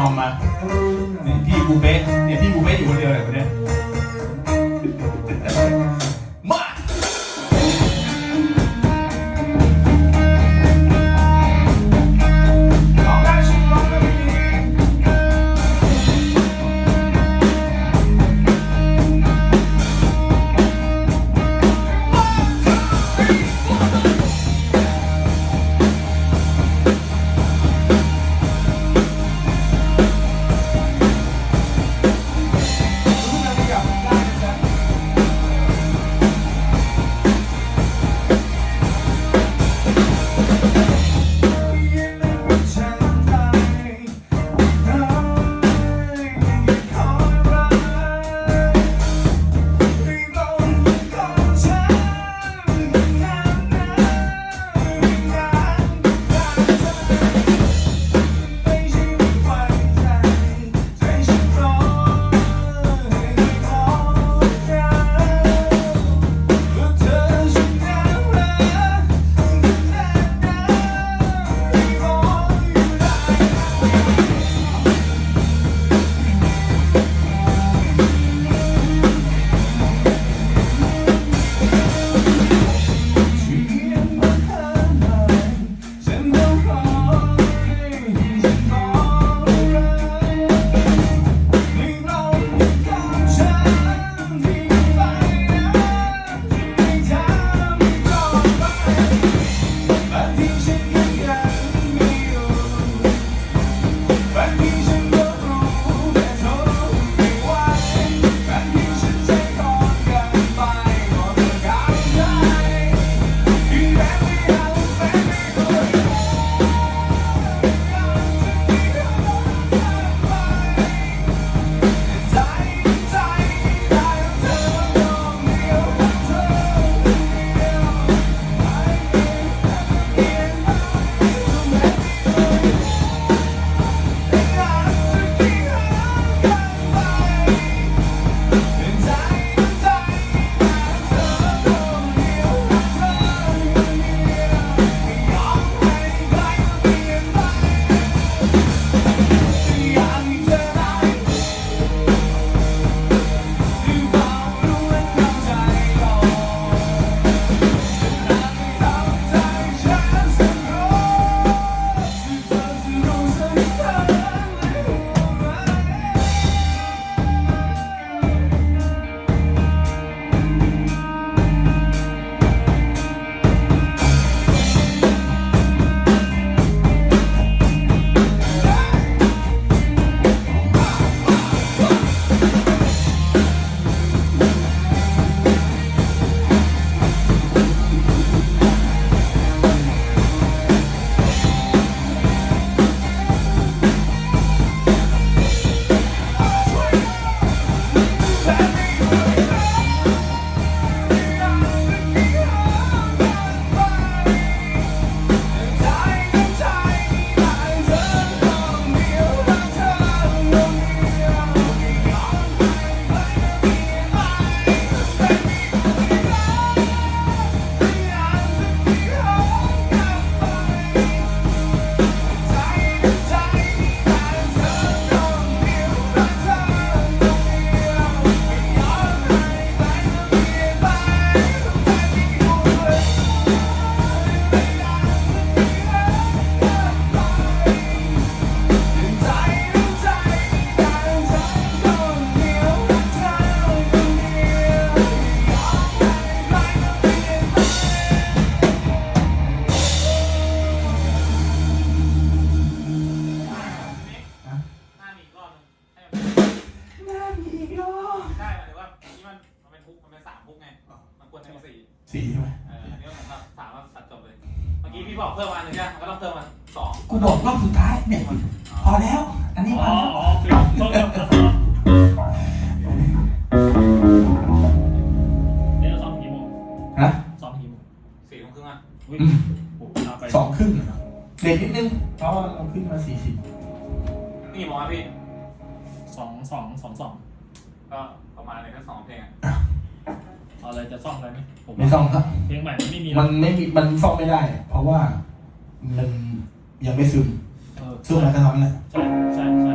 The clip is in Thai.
นอมมาเนี่ยพี่บูเป้เนี่ยพี่บูเป้อยู่คนเดียวเลยคนเนี้ย สี่สีใช่ไหมเอออันนี้มันแบบสามารถตัดจบเลย เมื่อกี้พี่บอกเพิ่มมาหนึ่งใช่ไหมมันก็ต้องเพิ่มมาสองกูบอกรอบสุดท้ายเนี่ยพอแล้ว อันนี้อ๋พออแล้วอ๋อคือต้องเริ่มแล้วเนี่ยซ้อมกี่โมงฮะซ้อมกี่โมงสี่ทุ่มครึ่งอะอุ้ยอืมโอ้โหเอาไปสองครึ่งนะครับเด็กนิดนึง เพราะว่าเราขึ้นมาสี่สิบนี่บอกว่าพี่ สองสองสองสองก็ประมาณเลยแค่สองเพลงอะเอาอะไร จะซ่อมอะไรไหมผมไม่ต้องครับ เพลงใหม่มันไม่มีมันไม่มีมันซ่อมไม่ได้ เพราะว่ามันยังไม่ซึมเออซึมมาแค่เท่านั้นแหละ ใช่ใช่ใช่